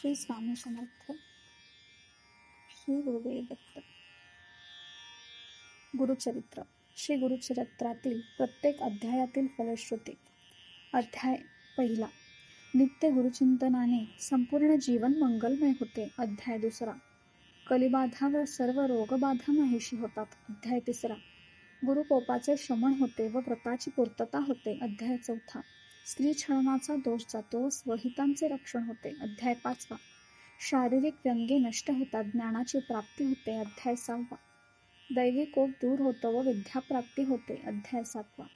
श्री स्वामी समर्थ. श्री गुरुदेव दत्त. गुरुचरित्र. श्री गुरुचरित्रातील प्रत्येक अध्यायातील फलश्रुती. अध्याय पहिला. नित्य गुरुचिंतनाने संपूर्ण जीवन मंगलमय होते. अध्याय दुसरा. कलिबाधा व सर्व रोगबाधा नाहीशी होतात. अध्याय तिसरा. गुरुकोपाचे शमन होते व व्रताची पूर्तता होते. अध्याय चौथा. स्त्री छळनाचा दोष जातो स्वहितांचे रक्षण होते. अध्याय पाचवा. शारीरिक व्यंगे नष्ट होतात. ज्ञानाची प्राप्ती होते. अध्याय सहावा. दैवी कोप दूर होतो व विद्याप्राप्ती होते. अध्याय सातवा.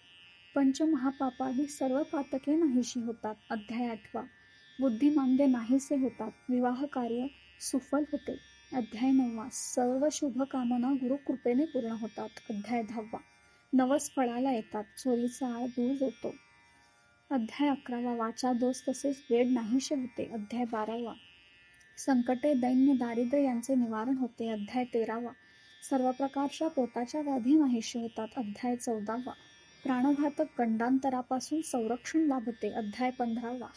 पंचमहापापादी सर्व पातके नाहीशी होतात. अध्याय आठवा. बुद्धिमांदे नाहीसे होतात. विवाह कार्य सुफल होते. अध्याय नववा. सर्व शुभ कामना गुरुकृपेने पूर्ण होतात. अध्याय दहावा. नवस फळाला येतात. चोरीचा आळ दूर होतो. अध्याय अकरावा. वाचा दोष तसेच वेळ नाहीसे होते. अध्याय बारावा. संकटे दैन्य दारिद्र्य यांचे निवारण होते. अध्याय तेरावा. सर्व प्रकारच्या पोटाच्या व्याधी नाहीशी होतात. अध्याय चौदावा. प्राणघातक गंडांतरापासून संरक्षण लाभते. अध्याय पंधरावा.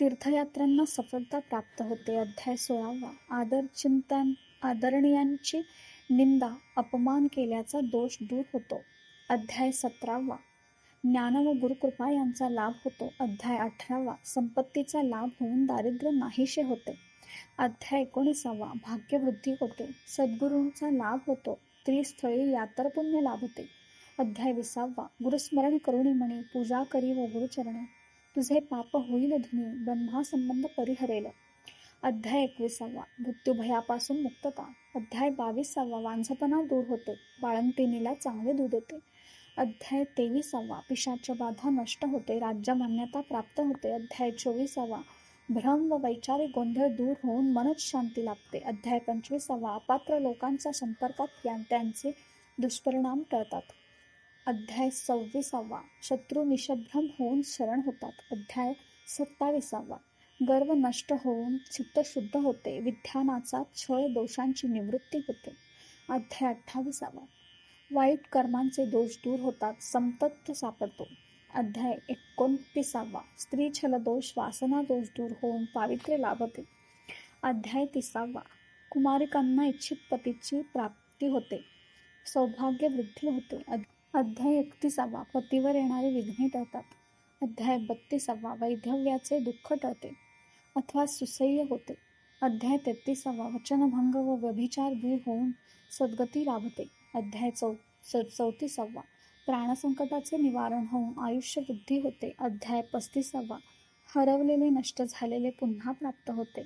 तीर्थयात्रांना सफलता प्राप्त होते. अध्याय सोळावा. आदर चिंतन आदरणीयांची निंदा अपमान केल्याचा दोष दूर होतो. अध्याय सतरावा. ज्ञान व गुरुकृपा यांचा लाभ होतो. अध्याय अठरावा. संपत्तीचा लाभ होऊन दारिद्र्य नाहीसे होते. अध्याय एकोणीसावा. भाग्यवृद्धी होते. सद्गुरूंचा लाभ होतो. त्रिस्थळी यात्रपुण्य लाभते. अध्याय विसावा. गुरुस्मरण करुणी म्हणे पूजा करी व गुरुचरणे. तुझे पाप होईल धुनी ब्रह्मा संबंध परिहरेल. अध्याय एकविसावा. मृत्यूभयापासून मुक्तता. अध्याय बावीसावा. वांझपणा दूर होते. बाळंतिनीला चांगले दूध येते अध्याय तेविसावा. पिशाच्या बाधा नष्ट होते राज्य मान्यता प्राप्त होते. अध्याय चोवीसावा. भ्रम व वैचारिक गोंधळ दूर होऊन मनच शांती लाभते. अध्याय पंचवीसावा. अपात्र लोकांच्या संपर्कात त्यांचे दुष्परिणाम टळतात. अध्याय सव्वीसावा. शत्रू निशभ्रम होऊन शरण होतात. अध्याय सत्ताविसावा. गर्व नष्ट होऊन चित्त शुद्ध होते. विज्ञानाचा छळ दोषांची निवृत्ती होते. अध्याय अठ्ठावीसावा. वाईट कर्मांचे दोष दूर होतात संपत्त सापडतो. अध्याय एकोणतीसावा. स्त्री छलदोष वासना दोष दूर होऊन पावित्र्य लाभते. अध्याय तिसावा. कुमारिकांना इच्छित पतीची प्राप्ती होते. सौभाग्य वृद्धी होते. अध्याय एकतीसावा. पतीवर येणारे विघ्ने टळतात. अध्याय बत्तीसावा. वैधव्याचे दुःख टळते. अथवा सुसह्य होते. अध्याय तेहतीसावा. वचनभंग व व्यभिचार दूर होऊन सद्गती लाभते. अध्याय चौ चौतीसावा. प्राणसंकटाचे निवारण होऊन आयुष्य वृद्धी होते. अध्याय पस्तीसावा. हरवलेले नष्ट झालेले पुन्हा प्राप्त होते.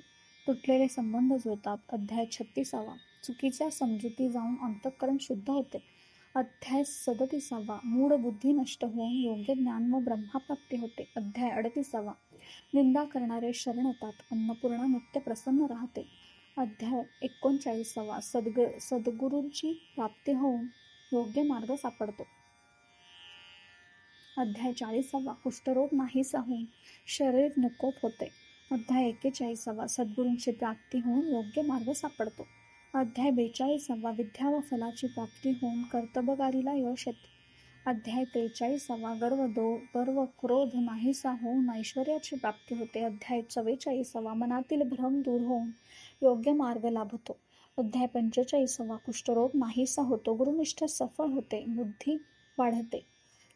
तुटलेले संबंध जुळतात. अध्याय छत्तीसावा. चुकीच्या समजुती जाऊन अंतःकरण शुद्ध होते. अध्याय सदतीसावा. मूळ बुद्धी नष्ट होऊन योग्य ज्ञान व ब्रह्माप्राप्ती होते. अध्याय अडतीसावा. निंदा करणारे शरण येतात. अन्नपूर्णा नित्य प्रसन्न राहते. अध्याय एकोणचाळीसावा. सद्ग सद्गुरूंची प्राप्ती होऊन योग्य मार्ग सापडतो. अध्याय चाळीसावा. कुष्ठरोग नाहीसा होऊन शरीर नकोप होते. अध्याय एक्केचाळीसावा. सद्गुरूंची प्राप्ती होऊन योग्य मार्ग सापडतो. अध्याय बेचाळीसावा. विद्या व फलाची प्राप्ती होऊन कर्तबगारीला यश येते. अध्याय त्रेचाळीसावा. गर्व दो गर्व क्रोध नाहीसा होऊन ऐश्वर्याची प्राप्ती होते. अध्याय चव्वेचाळीसावा. मनातील भ्रम दूर होऊन योग्य मार्ग लाभतो. अध्याय पंचेचाळीसावा. कुष्ठरोग नाहीसा होतो. गुरुनिष्ठ सफळ होते. बुद्धी वाढते.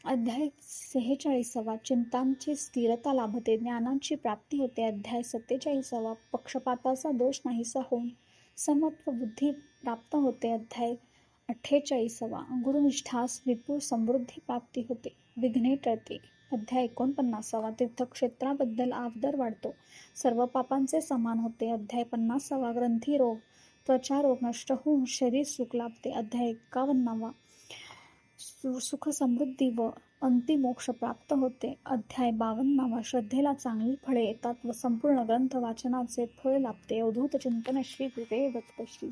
अध्याय सेहेचाळीसावा. चिंतांची स्थिरता लाभते. ज्ञानाची प्राप्ती होते. अध्याय सत्तेचाळीसावा. पक्षपाताचा दोष नाहीसा होऊन समत्व बुद्धी प्राप्त होते. अध्याय अठ्ठेचाळीसावा. गुरुनिष्ठास विपुल समृद्धी प्राप्ती होते. विघ्ने टळते अध्याय एकोणपन्नासावा तीर्थक्षेत्राबद्दल आदर वाढतो. सर्व पापांचे समान होते. अध्याय पन्नासावा ग्रंथी रोग त्वचा रोग नष्ट होऊन शरीर सुख लाभते. अध्याय एकावन्नावा सुख समृद्धी व अंतिमोक्ष प्राप्त होते. अध्याय बावन्नावा श्रद्धेला चांगली फळे येतात व संपूर्ण ग्रंथ वाचनाचे फळ लाभते. अवधूत चिंतन श्री गुरुदेव श्री